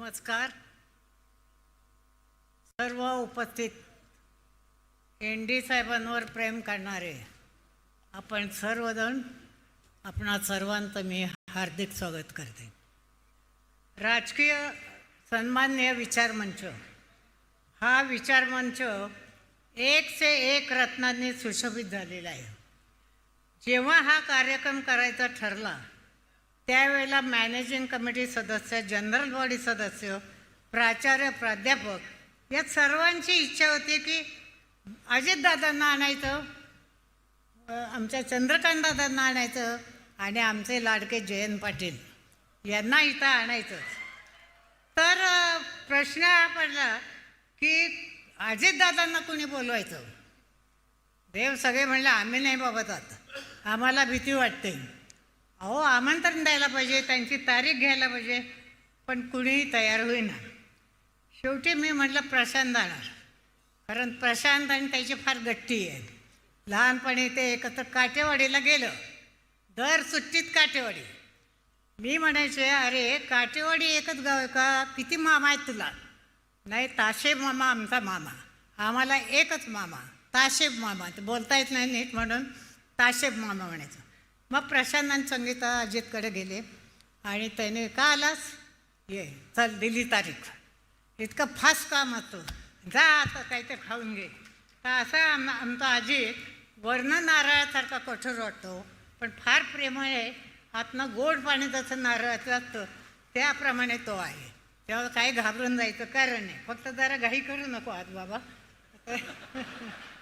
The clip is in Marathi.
नमस्कार. सर्व उपस्थित एन डी साहेबांवर प्रेम करणारे आपण सर्वजण आपणा सर्वांचं मी हार्दिक स्वागत करते. राजकीय सन्मान्य विचारमंच हा विचारमंच एक से एक रत्नांनी सुशोभित झालेला आहे. जेव्हा हा कार्यक्रम करायचा ठरला त्यावेळेला मॅनेजिंग कमिटी सदस्य जनरल बॉडी सदस्य प्राचार्य प्राध्यापक या सर्वांची इच्छा होती की अजितदादांना आणायचं आमच्या चंद्रकांत दादांना आणायचं आणि आमचे लाडके जयंत पाटील यांना इथं आणायचं. तर प्रश्न हा पडला की अजितदादांना कोणी बोलवायचं? देव सगळे म्हणले आम्ही नाही बाबा जात आम्हाला भीती वाटते. अहो आमंत्रण द्यायला पाहिजे त्यांची तारीख घ्यायला पाहिजे पण कुणीही तयार होईना. शेवटी मी म्हटलं प्रशांत जाणार कारण प्रशांत आणि त्याची फार गट्टी आहे. लहानपणी ते एकत्र काटेवाडीला गेलं. दर सुट्टीत काटेवाडी. मी म्हणायचे अरे काटेवाडी एकच गाव आहे का? किती मामा आहेत तुला? नाही ताशेब मामा आमचा मामा. आम्हाला एकच मामा. ताशेब मामा. ते बोलता येत नाही नीट म्हणून. ताशेब मामा म्हणायचं. मग प्रशांत संगीता अजितकडे गेले. आणि त्याने का आलास? ये चल दिली तारीख. इतकं फास्ट काम असतं जा आता काहीतरी खाऊन घे. तर असं आम आमचा अजित वर्ण नारळासारखा कठोर वाटतो पण फार प्रेम आहे. आतनं गोड पाणी जसं नारळाचं असतं त्याप्रमाणे तो आहे. तेव्हा काय घाबरून जायचं कारण नाही. फक्त जरा घाई करू नको आज बाबा.